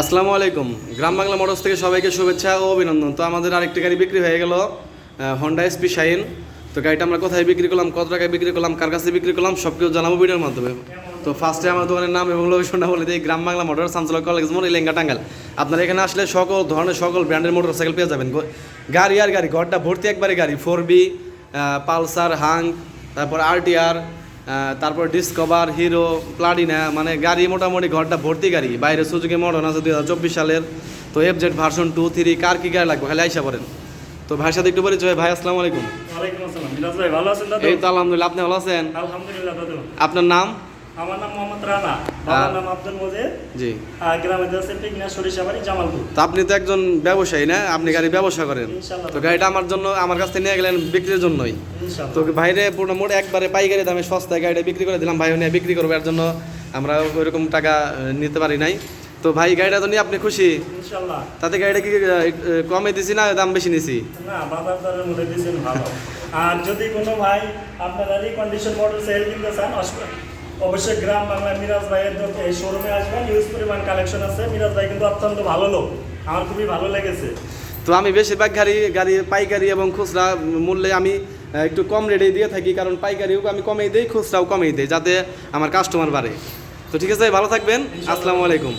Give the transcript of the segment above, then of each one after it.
আসসালামু আলাইকুম। গ্রাম বাংলা মোটরস থেকে সবাইকে শুভেচ্ছা ও অভিনন্দন। তো আমাদের আরেকটি গাড়ি বিক্রি হয়ে গেল হন্ডা এসপি শাইন তো গাড়িটা আমরা কোথায় বিক্রি করলাম, কত টাকায় বিক্রি করলাম, কার কাছে বিক্রি করলাম সব কিছু জানাব ভিডিওর মাধ্যমে। তো ফার্স্টে আমার দোকানের নাম এবং লোকেশনটা বলে দিই, গ্রাম বাংলা মোটর সামসলা কলেজ, মোড় লেঙ্গা টাঙ্গাল আপনারা এখানে আসলে সকল ধরনের, সকল ব্র্যান্ডের মোটর সাইকেল পেয়ে যাবেন। গাড়ি আর গাড়ি, ঘরটা ভর্তি একবারে গাড়ি, ফোর বি পালসার হাং তারপর আরটিআর তারপর ডিসকভার হিরো প্লাডিনা মানে গাড়ি মোটামুটি ঘরটা ভর্তি গাড়ি। বাইরে সুযোগে মডার্ন আছে দুই হাজার চব্বিশ সালের। তো F Z version two three car কি গাড়ি লাগবে? খালি আইসা পড়েন। তো ভাইয়ের সাথে একটু পরিচয় ভাই আসসালামু আলাইকুম। এই তো আলহামদুলিল্লাহ আপনি ভালো আছেন? আপনার নাম? আমার নাম মোহাম্মদ রানা। বাবার নাম আব্দুল মজিদ। জি। আর গ্রামে যাচ্ছে পিকনা সরিষাবাড়ি জামালপুর। তো আপনি তো একজন ব্যবসায়ী না? আপনি গাড়ি ব্যবসা করেন। তো গাড়িটা আমার জন্য আমার কাছ থেকে নিয়ে গেলেন বিক্রির জন্যই। তো ভাইরে মোট একবারে পাইকারি দামে সস্তায় গাড়িটা বিক্রি করে দিলাম ভাই নিয়ে বিক্রি করব এর জন্য আমরা ওইরকম টাকা নিতে পারি নাই। তো ভাই গাড়িটা তো নিয়ে আপনি খুশি? তাতে গাড়িটা কি কমে দিছি না দাম বেশি নিছি? না বাজার দরের মধ্যে দিয়েছেন ভালো। আর যদি কোনো ভাই আপনারা রিকন্ডিশন মডেল সেল কিনতে চান অবশ্যই গ্রাম বাংলা মিরাজ ভাইয়ের এই শোরুমে আসবেন। ইউজ পরিমাণ কালেকশন আছে। মিরাজ ভাই কিন্তু অত্যন্ত ভালো লোক। আমার খুবই ভালো লেগেছে। তো আমি বেশিরভাগ গাড়ি গাড়ি পাইকারি এবং খুচরা মূল্যে আমি একটু কম রেটে দিয়ে থাকি কারণ পাইকারিও আমি কমেই দিই খুচরাও কমেই দিই যাতে আমার কাস্টমার বাড়ে। তো ঠিক আছে ভালো থাকবেন। আসসালামু আলাইকুম।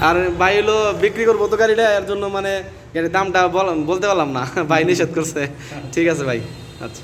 আর ভাই হলো বিক্রি করব তো গাড়িটা এর জন্য মানে গাড়ির দামটা বল- বলতে পারলাম না। ভাই নিষেধ করছে। ঠিক আছে ভাই। আচ্ছা।